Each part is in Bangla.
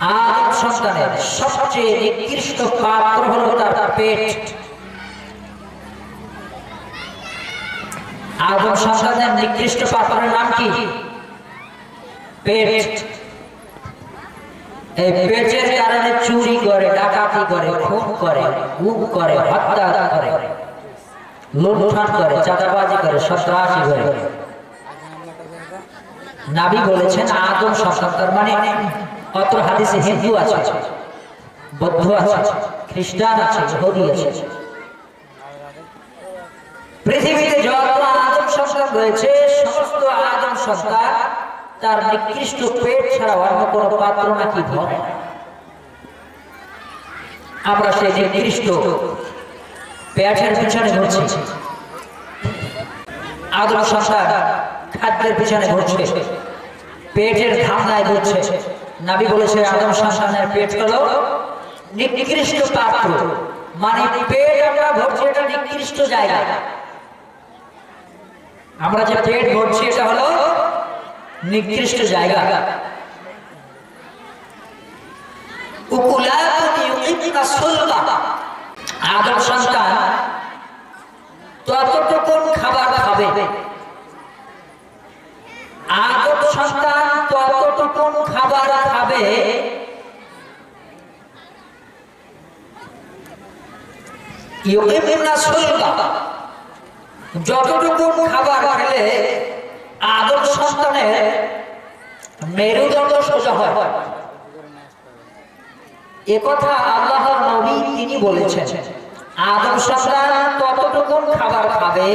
আদম সন্তানের সবচেয়ে নিকৃষ্ট পাত্র হলো তার পেট। আদম সন্তানের নিকৃষ্ট পাত্রের নাম কি? পেট। এই পেটের কারণে চুরি করে, ডাকাতি করে, খুন করে, গুম করে, হত্যা করে, লুণ্ঠন করে, চাঁদাবাজি করে, সন্ত্রাসী করে। নাবি বলেছেন, আদম সন্তান মানে অত হাদিসে হিন্দু আছে, বৌদ্ধ আছে, খ্রিস্টান আছে, ইহুদি আছে। পৃথিবীতে যত আদম সন্তান রয়েছে, সমস্ত আদম সন্তান তার নিকৃষ্ট পেট ছাড়া অন্য কোনো পাত্র নাকি ধরে। আমরা সেই নিকৃষ্ট পেটের পিছনে ঘুরছি। আদম সন্তান খাদ্যের পিছনে ঘুরছে। পেটের ধান্দায় ঘুরছে। নাবি বলেছে আদম সন্তানের পেট হলো নিকৃষ্ট পাত্র। মানে পেট আমরা ভরছি, এটা নিকৃষ্ট জায়গা। আমরা যে পেট ভরছি, এটা হলো নিকৃষ্ট জায়গা। আদম সন্তান ততটুকুন খাবার খাবে। আদম খাবে যতটুকু খাবার খেলে আদম সন্তানের মেরুদণ্ড সোজা হয়। একথা আল্লাহর নবী তিনি বলেছেন, আদম সন্তান ততটুকু খাবার খাবে,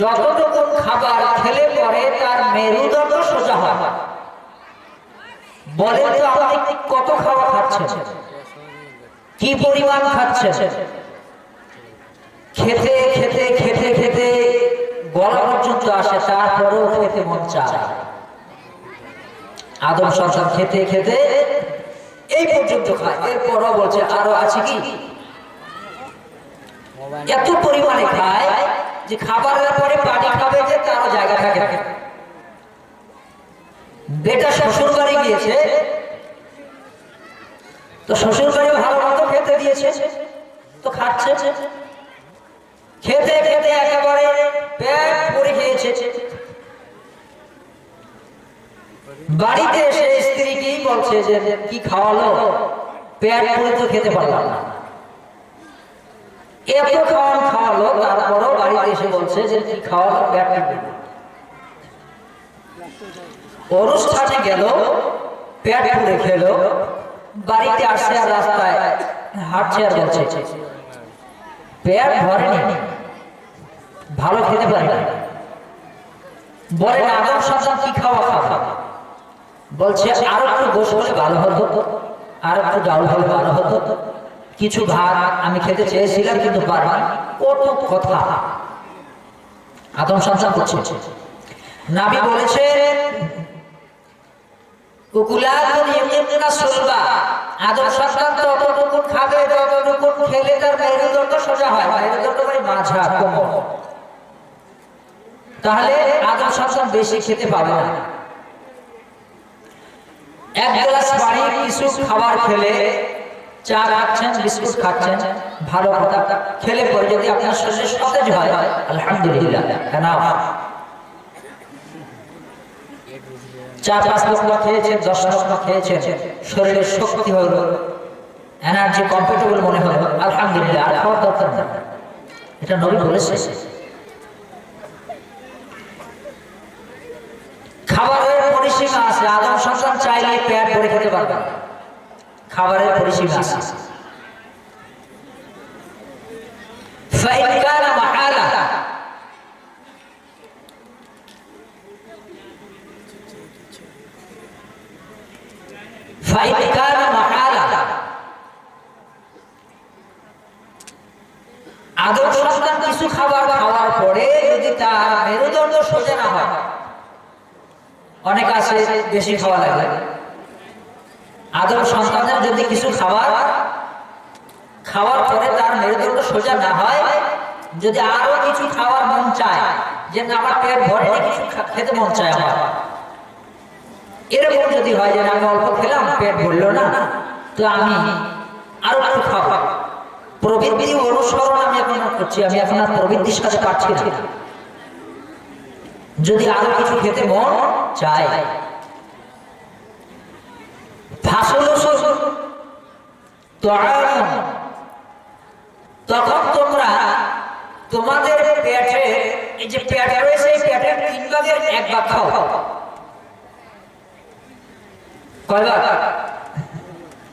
যতটুকু খাবার খেলে পরে তার মেরুদণ্ড সোজা হয়। বলেন তো আপনি কত খাবার খাচ্ছেন? কি পরিমাণ খাচ্ছেন? খেতে খেতে খেতে খেতে গলা পর্যন্ত আসে, তারপরেও খেতে মন চায়। আদম সন্তান খেতে খেতে এই পর্যন্ত খায়। এরপরও বলছে, আরও আছে কি? এত পরিমাণে খায় যে খাবারের পরে পানি খাবে যে তারও জায়গা থাকে। বেটা শ্বশুর বাড়ি গিয়েছে। তো শ্বশুর বাড়ি ভালো মতো খেতে দিয়েছে। তো খাচ্ছে। খেতে খেতে একেবারে পেট পড়ে গিয়েছে। বাড়িতে এসে স্ত্রীকে বলছে যে, কি খাওয়ালো? পেট পড়ে তো খেতে পারলাম না। এত খাওয়ান খাওয়ালো, তারপরও বাড়িতে এসে বলছে যে, কি খাওয়ালো? পেট অনুষ্ঠানে গেল পেট পুড়ে খেলো বাড়িতে আসছে আর রাস্তায় হাঁটছে আর বলছে পেট ভরেনি ভালো খেতে পারে না। বলে আদম সন্তান কি খাওয়া খাওয়া বলছে, আর একটু গোস হলে ভালো হতো, আর একটু ডাউল হলে ভালো হতো। কিছু ভাত আমি খেতে চেয়েছিলাম, কিন্তু পারলাম কত কথা। আদম সন্তান করছে নাবি বলেছে মানে তাহলে আদম সন্তান বেশি খেতে পাবে এক গ্লাস পানি, কিছু খাবার খেলে চা খাচ্ছেন, বিস্কুট খাচ্ছেন, ভালো খেলে পরে যদি আপনার শরীর সতেজ হয়, আলহামদুলিল্লাহ চার পাঁচ লক্ষ খেয়েছেন, দশ লক্ষ খেয়েছেন। শরীরের শক্তি হলো এনার্জি কমফোর্টেবল মনে হলো আলহামদুলিল্লাহ দরকার এটা নবী বলেছে খাবারের পরিসীমা আছে। আদম সন্তান চাইলে পেট ভরে খেতে পারবে খাবারের পরিসীমা আছে। আদর সন্তান কিছু খাবার খাওয়ার পরে যদি তার মেরুদণ্ড সোজা না হয়, অনেক আছে বেশি খাওয়া লাগে। আদর সন্তানের যদি কিছু খাবার খাওয়ার পরে তার মেরুদণ্ড সোজা না হয়, যদি আরও কিছু খাওয়ার মন চায়, যে আমার পেট ভরে কিছু খেতে মন চায় আমার। এরকম যদি হয় যে আমি অল্প খেলাম, পেট ভরলো না, তো আমি আরও আরও খাব। প্রবৃত্তি অনুসরণ আমি এখন করছি, আমি এখন আর প্রবৃত্তির সাথে পারছি না। যদি আরও কিছু খেতে মন চায়। তখন তোমরা তোমাদের পেটে, এই যে পেট রয়েছে, এই পেটের তিন ভাগের এক ভাগ কয়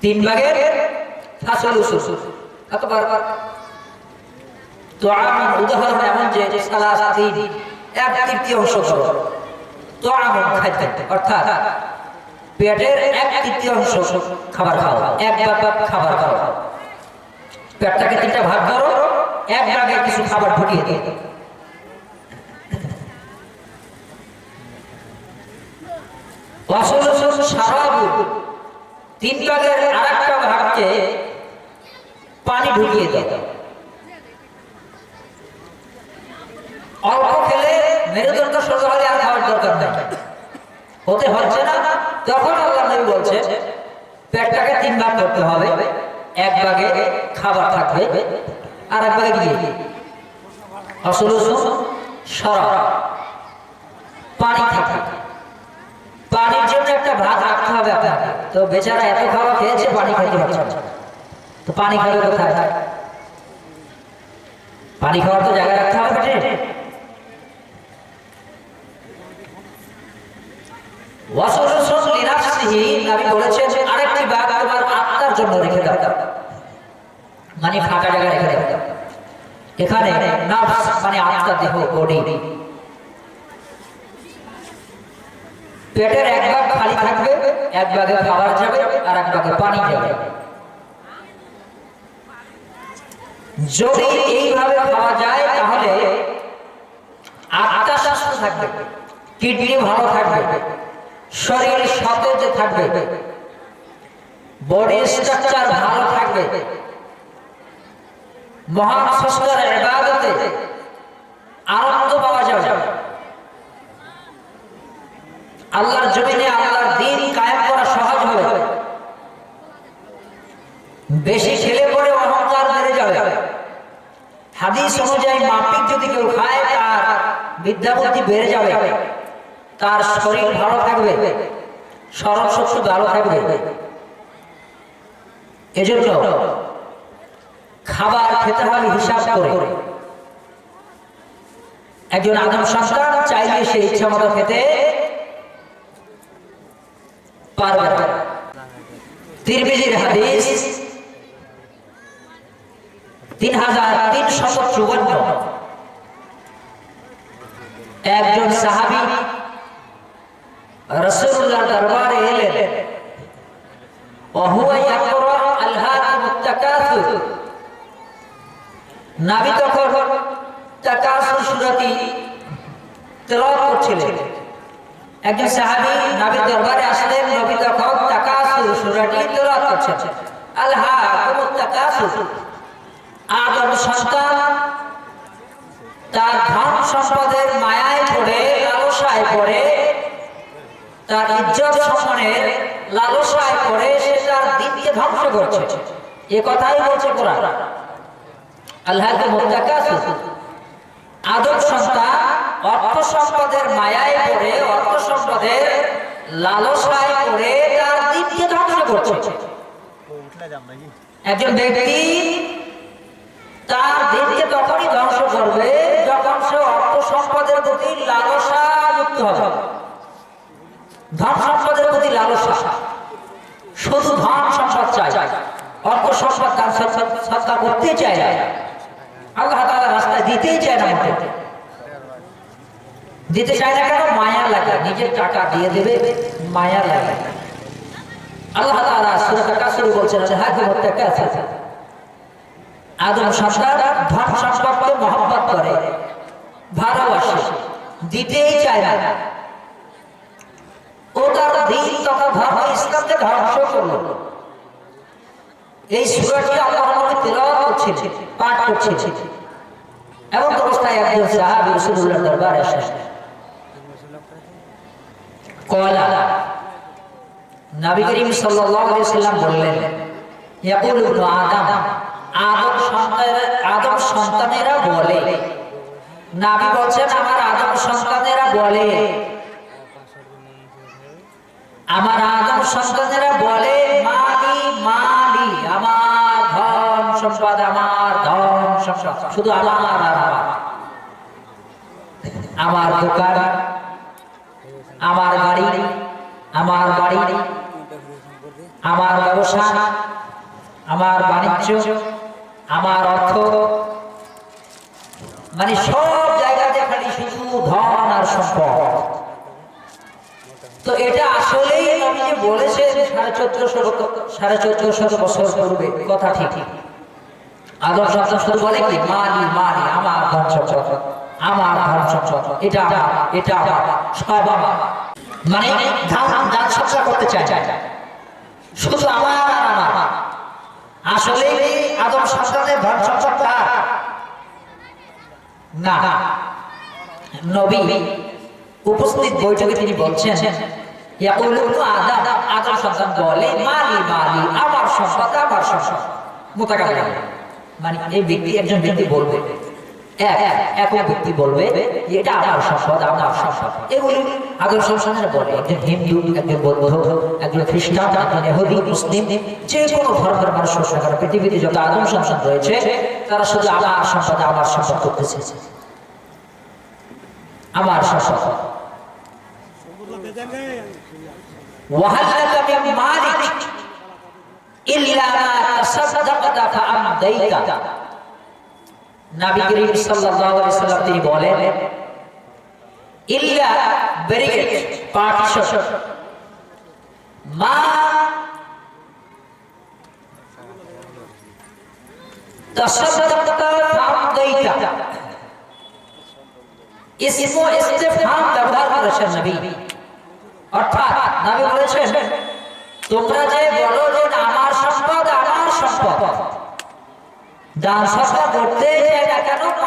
তিন ভাগের ফাসল কত বারবার তো আমার উদাহরণ এমন যে সালাস তিন এক তৃতীয়াংশ করো তো আমার খাদ্য, অর্থাৎ পেটের এক তৃতীয়াংশ খাবার খাও, এক ভাগ খাবার খাও। পেটটাকে তিনটা ভাগ করো, এক ভাগে কিছু খাবার ঢুকিয়ে দিও। সারাবু তিন ভাগের আর একটা ভাগকে পানি ঢুকিয়ে দাও। অল্প খেলে মেরুদণ্ড সোজা আর খাওয়ার দরকার নেই। হতে হচ্ছে না, তখন আল্লাহ নবী বলছে পেটটাকে তিন ভাগ করতে হবে, এক ভাগে খাবার থাকবে আর এক ভাগে গিয়ে আসল সরা পানি থাকবে। পানির জন্য একটা ভাগ রাখতে হবে আপনাকে তো বেচারা এত খাওয়া খেয়েছে, পানি খেতে পারছে না। তো পানি খাবে কোথায়? পানি খাওয়ার তো জায়গা রাখতে হবে পেটে ওয়াসরসুন লিনাফসিহি, নবী বলেছেন যে আরেকটি ভাগ তোমার আত্মার জন্য রেখে দাও। মানে ফাঁকা জায়গা রেখে দাও। এখানে নাফস মানে আত্মা দেহ বডি পেটের এক ভাগ খালি থাকবে, এক ভাগে খাবার যাবে আর এক ভাগে পানি যাবে যদি এইভাবে খাওয়া যায়, তাহলে আত্মা সুস্থ থাকবে, কিডনি ভালো থাকবে, শরীর সতেজ থাকবে বডি স্ট্রাকচার ভালো থাকবে, মহান সস্তার ইবাদতে আনন্দ পাওয়া যাবে। আল্লাহর জমিনে আল্লাহর দিন কায়েম করা সহজ হবে। বেশি খেলে পরে অহংকার বেড়ে যাবে। হাদিস অনুযায়ী মাপিক যদি কেউ খায়, তার বিদ্যা বুদ্ধি বেড়ে যাবে। তার শরীর ভালো থাকবে। স্মরণ শক্তি ভালো থাকবে। এজন্য খাবার খেতে হবে হিসাব করে। একজন আদম সন্তান চাইলে সে ইচ্ছা মতো খেতে পারবে তিরমিজির হাদিস তিন হাজার তিনশত চুয়ান্ন। একজন সাহাবি রসুল্লাহ দরবারে এলেন। নাবি তখন তাকাসুর সুরাতি তেলাওয়াত করছিলেন। একজন সাহাবী নবীর দরবারে আসলেন নবী তখন তাকাসুর সূরাটি তেলাওয়াত করছেন। আলহাকুমুত তাকাসুর আদম সন্তান, তার ধন সম্পদের মায়ায় পড়ে, লালসায় পড়ে, তার ইজ্জত সম্মানের লালসায় পড়ে, সে তার দিনকে ধ্বংস করছে। এ কথাই বলছে কোরআন। আল্লাহকে মুত্তাকাসু আদম সন্তান অর্থ সম্পদের মায়ায় পড়ে অর্থ সম্পদের লালসায় পড়ে তার দিনকে ধ্বংস করছে। একজন ব্যক্তি তার দিনকে তখনই ধ্বংস করবে যখন সে অর্থ সম্পদের প্রতি লালসা যুক্ত হবে। ধন সম্পদের প্রতি লালসা। শুধু ধন সম্পদ চাই অর্থ সম্পদ দান সৎকার করতে চায় না। আল্লাহ তাআলা রাস্তায় দিতেই চায় না দিতে চায় না কেন? মায়া লাগে। নিজের টাকা দিয়ে দেবে, মায়া লাগে। আল্লাহ তাআলা সূরা কাসর বলছেন হাকে মুত্তাকাসির আদম সন্তান ধন সম্পদকে মহব্বত করে, ভালোবাসে, দিতেই চায় না। ও তার দিন তথা ধর্ম, ইসলামকে ধ্বংস করল। এই সূরাটি আল্লাহ নবী তেলাওয়াত করছিলেন পাঠ করছিলেন এমন অবস্থায় একজন সাহাবী রাসূলুল্লাহ দরবারে আসেন। কয়লা নবী করিম সাল্লাম বললেন আদম। আদম সন্তানেরা বলে, নবী বলছেন আমার আদম সন্তানেরা বলে। আমার আদম সন্তানেরা বলে, মালি মালি, আমার ধন সম্পদ, আমার ধন সম্পদ, শুধু আমার আমার। আমার দোকান আমার গাড়ি আমার বাড়ি, আমার ব্যবসা, আমার বাণিজ্য, আমার অর্থ। মানে সব জায়গাতে খালি শুধু ধন আর সম্পদ। তো এটা আসলেই আমি যে বলেছেন, সাড়ে চোদ্দশো সাড়ে চোদ্দশো বছর পূর্বে, কথা ঠিক। আদম সন্তান শুধু বলে কি? মালি মালি, আমার ধন সম্পদ। আমার ধন সম্পদ এটা এটা মানে ধান ধান সবসা করতে চায়। শুধু আমার আমার। আসলে আদম সন্তানের কার? না। নবী উপস্থিত বৈঠকে তিনি বলছেন বলে আমার আমার মানে এই ব্যক্তি একজন ব্যক্তি বলবে। এক এক ব্যক্তি বলবে যে এটা আমার সম্পদ আমার সম্পদ এগুলি আগের সংসারে বলে একজন হিন্দু একজন বৌদ্ধ একজন খ্রিস্টান একজন ইহুদি মুসলিম যে কোনো ধর্মের মানুষ সংসার পৃথিবীতে যত আদম সংসার রয়েছে তারা শুধু আমার সম্পদ আমার সম্পদ করতেছে আমার সম্পদ وهل لك من مالك إلا ما تصدقت فأمضيت নাবি করিম সাল্লাল্লাহু আলাইহি সাল্লাম তিনি বলেন, ইল্লা ব্যারিকেড পার্টিশন, মা তাসাদদাতা ফাদাইতা ইসমো ইস্তিফহাম ব্যবহার করেছেন নবী। আমার সম্পদ, দান সৎকার করতে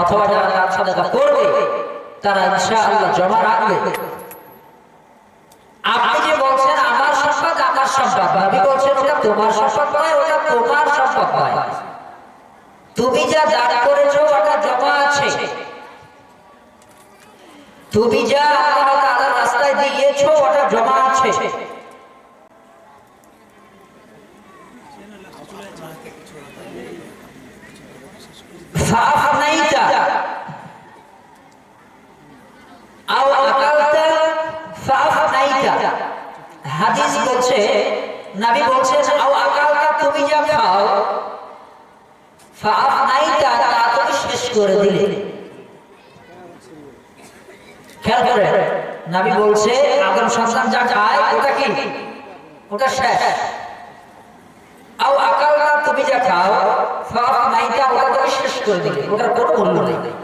অথবা যারা দান সৎকা করবে, তারা ইনশাআল্লাহ জমা রাখবে। আপনি যে বলছেন আমার সম্পদ আমার সম্পদ নবী বলছেন ওটা তোমার সম্পদ নয়, ওটা তোমার সম্পদ নয়। তুমি যা দান করেছ, ওটা জমা আছে। তুমি যা আল্লাহ তাআলার রাস্তায় দিয়েছ ওটা জমা আছে। ফাফনাইতা আও আকালতা ফাফনাইতা হাদিস বলছে, নবী বলছেন আও আকালতা, তুমি যা খাও ফাফনাইতা তা তুমি শেষ করে দিলে। খেয়াল করে, নাবি বলছে, আদম ওটা শেষ। আও তুমি যা খাও ফাফ নাইটা ওটা তুমি শেষ করে দিলে ওটার কোনো মূল্য নেই।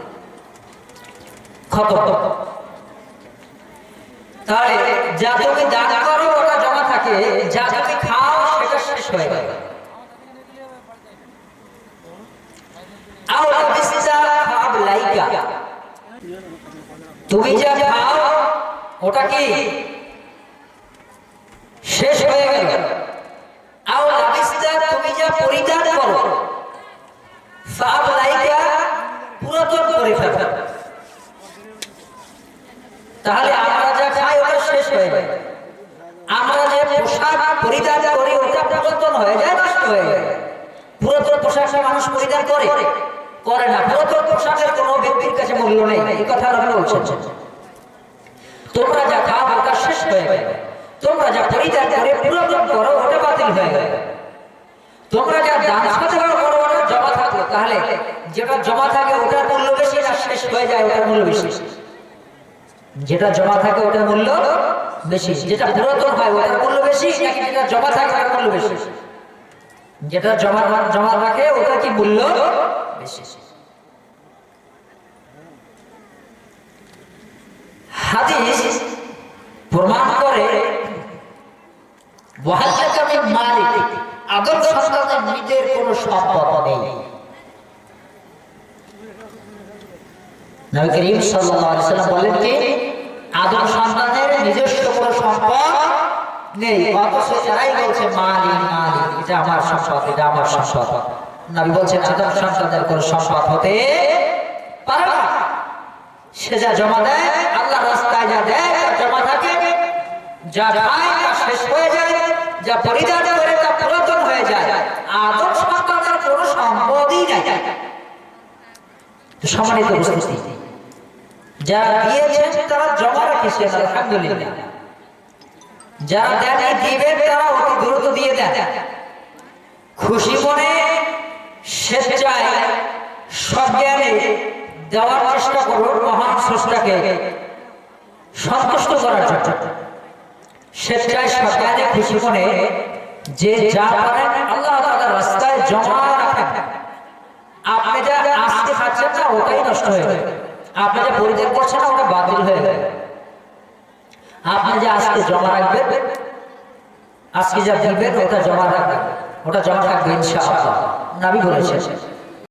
তাহলে যা তুমি দান করো ওটা জমা থাকে যা তুমি খাও সেটা শেষ হয়ে তুমি যা খাও, ওটা কি? শেষ হয়ে গেল। আও লাবিস্তা তুমি যা পরিধান করো ফাব লাইকা পুরাতন করে ফেলো তাহলে আমরা যা খাই, ওটা শেষ হয়ে যায়। আমরা যে পোশাক পরিধান করি, ওটা পুরাতন হয়ে যায়, নষ্ট হয়ে যায়। পুরাতন পোশাকটা মানুষ পরিধান করে? করে না। পুরাতন পোশাকের কোনো ব্যক্তির কাছে মূল্য নেই। এই কথা আমি বলছেন। তোমরা যা খাও, ওটা শেষ হয়ে গেল তোমরা যা পরিত্যাগ করে পুরাতন করো, ওটা বাতিল হয়ে গেল তোমরা যা দান সাধনা করো, ওটা জমা থাকল তাহলে যেটা জমা থাকে ওটার মূল্য বেশি না, শেষ হয়ে যায় ওটার মূল্য বেশি। যেটা জমা থাকে ওটার মূল্য বেশি, যেটা পুরাতন হয় ওটার মূল্য বেশি, নাকি যেটা জমা থাকে ওটার মূল্য বেশি? যেটা জমা জমা রাখে ওটা কি মূল্য বেশি? হাদিস প্রমাণ করে ওয়াহাল্লাকামে মালিক, আদম সন্তানের নিজের কোনো সম্পদ নেই। নবী করিম সাল্লাম বলেন কি, আদম সন্তানের নিজস্ব কোনো সম্পদ নেই, অথচ বলছে মালিক মালিক, এটা আমার সম্পদ, এটা আমার সম্পদ। নবী আদম সন্তানের কোনো সম্পদ হতে পারে না। সে যা জমা দেয় আল্লাহ রাস্তায় যা দেয় জমা থাকে, যা খায়, তা শেষ হয়ে যায়, যা পরিধান করে, তা পুরাতন হয়ে যায়। আদম সন্তানের কোনো সম্পদই নাই। সম্মানিত উপস্থিতি যারা দিয়েছেন তারা জমা রেখেছেন, আলহামদুলিল্লাহ। যারা দেন দিবেন তারা অতি দ্রুত দিয়ে দেন। খুশি মনে স্বেচ্ছায় সজ্ঞানে দেওয়ার চেষ্টা করুন মহান স্রষ্টাকে সন্তুষ্ট করার জন্য। স্বেচ্ছায় সজ্ঞানে খুশি মনে যে যা পারেন আল্লাহ রাস্তায় জমা রাখেন। আপনি যা আজকে খাচ্ছেন না, ওটাই নষ্ট হয়ে যাবে। আপনি যে পরিত্যাগ করছেন না ওটা বাতিল হয়ে যায় আপনি যে আজকে জমা রাখবেন, আজকে যা দিবেন, ওটা জমা রাখবেন। ওটা জমা রাখবেন ইনশাআল্লাহ। নাবি বলেছেন।